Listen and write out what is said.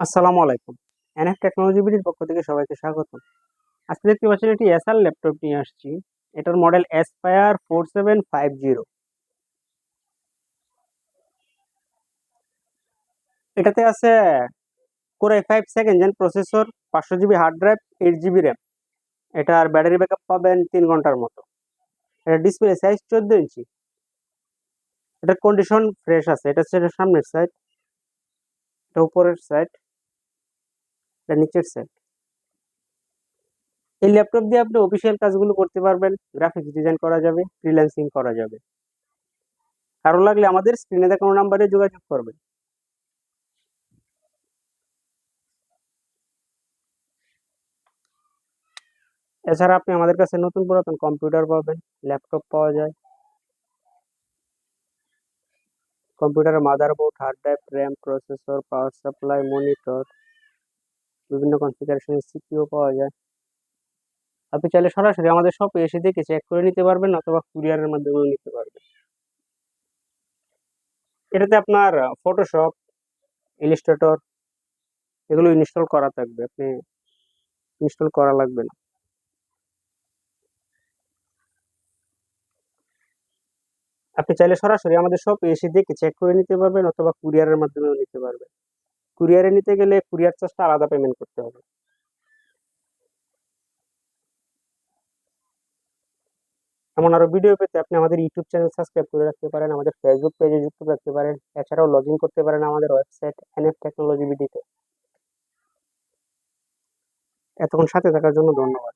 আসসালামু আলাইকুম। NF technology বিডির পক্ষ থেকে সবাইকে স্বাগত আজকে দেখতে পাচ্ছেন এটি এসআর ল্যাপটপ নিয়ে আসছি। এটার model Aspire four seven five zero এটাতে আছে core five second gen processor পাঁচশো GB hard drive eight GB RAM এটার ব্যাটারি ব্যাকআপ পাবেন তিন ঘণ্টার মতো। এটা ডিসপ্লে সাইজ চোদ্দ ইঞ্চি। এটার কন্ডিশন ফ্রেশ আছে। এটা হচ্ছে সামনের সাইড এটা উপরের সাইড নিচের সাইড এই ল্যাপটপ দিয়ে আপনি অফিসিয়াল কাজগুলো করতে পারবেন গ্রাফিক্স ডিজাইন করা যাবে ফ্রিল্যান্সিং করা যাবে। কারও লাগলে আমাদের স্ক্রিনে দেখানো নাম্বারে যোগাযোগ করবেন। এছাড়া আপনি আমাদের কাছে নতুন পুরাতন কম্পিউটার পাবেন ল্যাপটপ পাওয়া যায়। কম্পিউটারের motherboard hard drive RAM processor power supply monitor বিভিন্ন কনফিগারেশনের সিপিও পাওয়া যায়। আপনি চাইলে সরাসরি আমাদের শপে এসে দেখে চেক করে নিতে পারবেন অথবা কুরিয়ারের মাধ্যমেও নিতে পারবেন। এটাতে আপনার ফটোশপ ইলিস্ট্রেটর এগুলো ইনস্টল করা থাকবে। আপনি ইনস্টল করা লাগবে না। আপনি চাইলে সরাসরি আমাদের শপে এসে দেখে চেক করে নিতে পারবেন অথবা কুরিয়ারের মাধ্যমেও নিতে পারবেন। কুরিয়ারে নিতে গেলে কুরিয়ার চার্জটা আলাদা পেমেন্ট করতে হবে। এমন আরও ভিডিও পেতে আপনি আমাদের ইউটিউব চ্যানেল সাবস্ক্রাইব করে রাখতে পারেন, আমাদের ফেসবুক পেজে যুক্ত রাখতে পারেন, এছাড়াও লগ ইন করতে পারেন আমাদের ওয়েবসাইট এনএফ টেকনোলজি বিডিতে এতক্ষণ সাথে থাকার জন্য ধন্যবাদ।